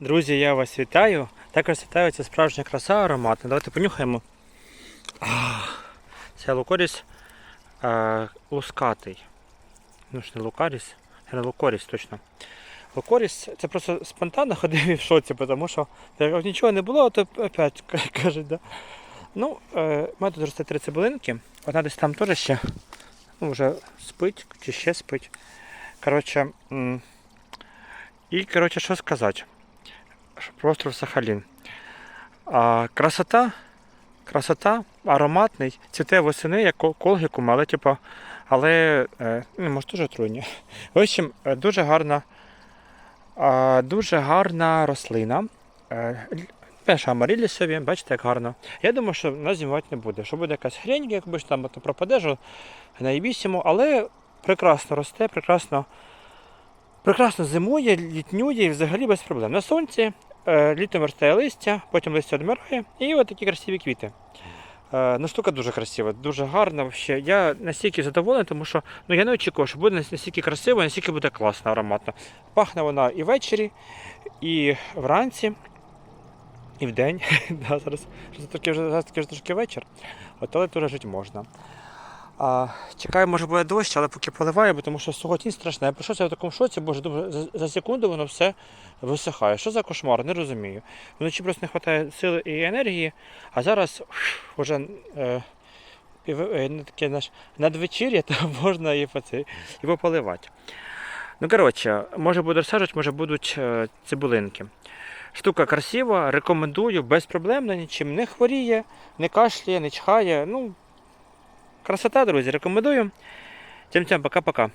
Друзі, я вас вітаю. Також вітаю, це справжня краса ароматна. Давайте понюхаємо. Це лукоріс е, лускатий. Ну ж не лукаріс, не лукоріс точно. Лукоріс це просто спонтанно ходив і в шоці, тому що як нічого не було, то опять кажуть, да. Ну, е, мене тут росте три цибулинки. Одна десь там теж ще ну, вже спить чи ще спить. Коротше, і коротше, що сказати остров Сахалін. А, красота, красота, ароматний, цвіте восени, як кол- колгікум, але типу, але е, ну, може дуже отруйні. В общем, е, дуже гарна, дуже гарна рослина. Е, Перша амарілі собі, бачите, як гарно. Я думаю, що вона зимувати не буде. Що буде якась хрень, якби ж там то пропаде, що наїбісимо, але прекрасно росте, прекрасно, прекрасно зимує, літнює і взагалі без проблем. На сонці літом росте листя, потім листя відмирає, і от такі красиві квіти. Е, ну, штука дуже красива, дуже гарна. Вообще. Я настільки задоволений, тому що ну, я не очікував, що буде настільки красиво, настільки буде класно, ароматно. Пахне вона і ввечері, і вранці, і вдень. да, зараз, зараз, зараз таки вже трошки вечір, от, але теж жити можна. А, чекаю, може буде дощ, але поки поливає, бо тому що сьогодні страшно. Я прийшов в такому шоці, боже, думаю, за, секунду воно все висихає. Що за кошмар? Не розумію. Вночі просто не вистачає сили і енергії, а зараз вже е, е, ну, наш надвечір'я, то можна і, по це, і. Ну, коротше, може буде розсаджувати, може будуть е, цибулинки. Штука красива, рекомендую, безпроблемно, нічим не хворіє, не кашляє, не чхає. Ну, красота, друзі, рекомендую. Тим-тям, пока-пока.